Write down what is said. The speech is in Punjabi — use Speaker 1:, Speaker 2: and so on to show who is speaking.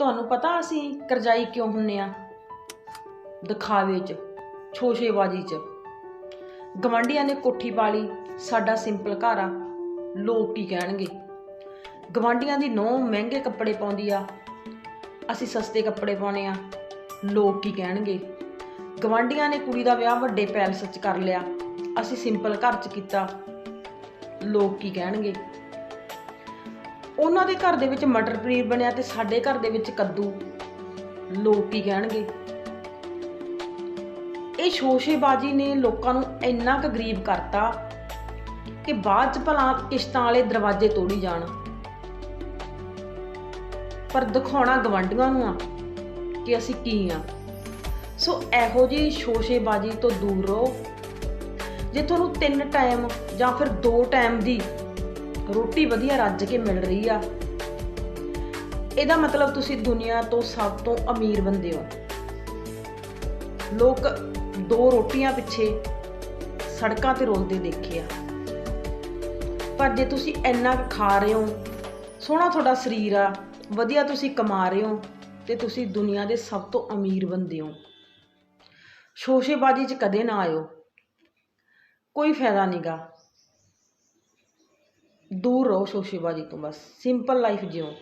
Speaker 1: ਤੁਹਾਨੂੰ ਪਤਾ ਅਸੀਂ ਕਰਜ਼ਾਈ ਕਿਉਂ ਹੁੰਨੇ ਆ? ਦਿਖਾਵੇ 'ਚ ਛੋਸ਼ੇਬਾਜ਼ੀ 'ਚ। ਗਵਾਂਢੀਆਂ ਨੇ ਕੋਠੀ ਪਾਲੀ ਸਾਡਾ ਸਿੰਪਲ ਘਰ ਆ, ਲੋਕ ਕੀ ਕਹਿਣਗੇ? ਗਵਾਂਢੀਆਂ ਦੀ ਨੌ ਮਹਿੰਗੇ ਕੱਪੜੇ ਪਾਉਂਦੀ ਆ, ਅਸੀਂ ਸਸਤੇ ਕੱਪੜੇ ਪਾਉਨੇ ਆ, ਲੋਕ ਕੀ ਕਹਿਣਗੇ? ਗਵਾਂਢੀਆਂ ਨੇ ਕੁੜੀ ਦਾ ਵਿਆਹ ਵੱਡੇ ਪੈਲਸ 'ਚ ਕਰ ਲਿਆ, ਅਸੀਂ ਸਿੰਪਲ ਘਰ 'ਚ ਕੀਤਾ, ਲੋਕ ਕੀ ਕਹਿਣਗੇ? ਉਹਨਾਂ ਦੇ ਘਰ ਦੇ ਵਿੱਚ ਮਟਰ ਪਨੀਰ ਬਣਿਆ ਤੇ ਸਾਡੇ ਘਰ ਦੇ ਵਿੱਚ ਕੱਦੂ। ਲੋਕ ਕੀ ਕਹਿਣਗੇ। ਇਹ ਸ਼ੋਸ਼ੇਬਾਜ਼ੀ ਨੇ ਲੋਕਾਂ ਨੂੰ ਇੰਨਾ ਕੁ ਗਰੀਬ ਕਰਤਾ ਕਿ ਬਾਅਦ ਚ ਭਲਾ ਕਿਸ਼ਤਾਂ ਵਾਲੇ ਦਰਵਾਜ਼ੇ ਤੋੜੀ ਜਾਣ। ਪਰ ਦਿਖਾਉਣਾ ਗਵੰਡੀਆਂ ਨੂੰ ਆ ਕਿ ਅਸੀਂ ਕੀ ਆ। ਸੋ ਇਹੋ ਜਿਹੀ ਸ਼ੋਸ਼ੇਬਾਜ਼ੀ ਤੋਂ ਦੂਰ ਰਹੋ। ਜੇ ਤੁਹਾਨੂੰ ਤਿੰਨ ਟਾਈਮ ਜਾਂ ਫਿਰ ਦੋ ਟਾਈਮ ਦੀ ਰੋਟੀ ਵਧੀਆ ਰੱਜ ਕੇ ਮਿਲ ਰਹੀ ਆ। ਇਹਦਾ ਮਤਲਬ ਤੁਸੀਂ ਦੁਨੀਆ ਤੋਂ ਸਭ ਤੋਂ ਅਮੀਰ ਬੰਦੇ ਹੋ। ਲੋਕ ਦੋ ਰੋਟੀਆਂ ਪਿੱਛੇ ਸੜਕਾਂ ਤੇ ਰੋਂਦੇ ਦੇਖੇ ਆ। ਪਰ ਜੇ ਤੁਸੀਂ ਇੰਨਾ ਖਾ ਰਹੇ ਹੋ, ਸੋਹਣਾ ਤੁਹਾਡਾ ਸਰੀਰ ਆ, ਵਧੀਆ ਤੁਸੀਂ ਕਮਾ ਰਹੇ ਹੋ, ਤੇ ਤੁਸੀਂ ਦੁਨੀਆ ਦੇ ਸਭ ਤੋਂ ਅਮੀਰ ਬੰਦੇ ਹੋ। ਸ਼ੋਸ਼ੇਬਾਜ਼ੀ 'ਚ ਕਦੇ ਨਾ ਆਇਓ। ਕੋਈ ਫਾਇਦਾ ਨਹੀਂਗਾ ਦੂਰ ਰਹੋ ਸ਼ੋਸ਼ੇਬਾਜ਼ੀ ਤੋਂ ਬਸ ਸਿੰਪਲ ਲਾਈਫ ਜਿਓ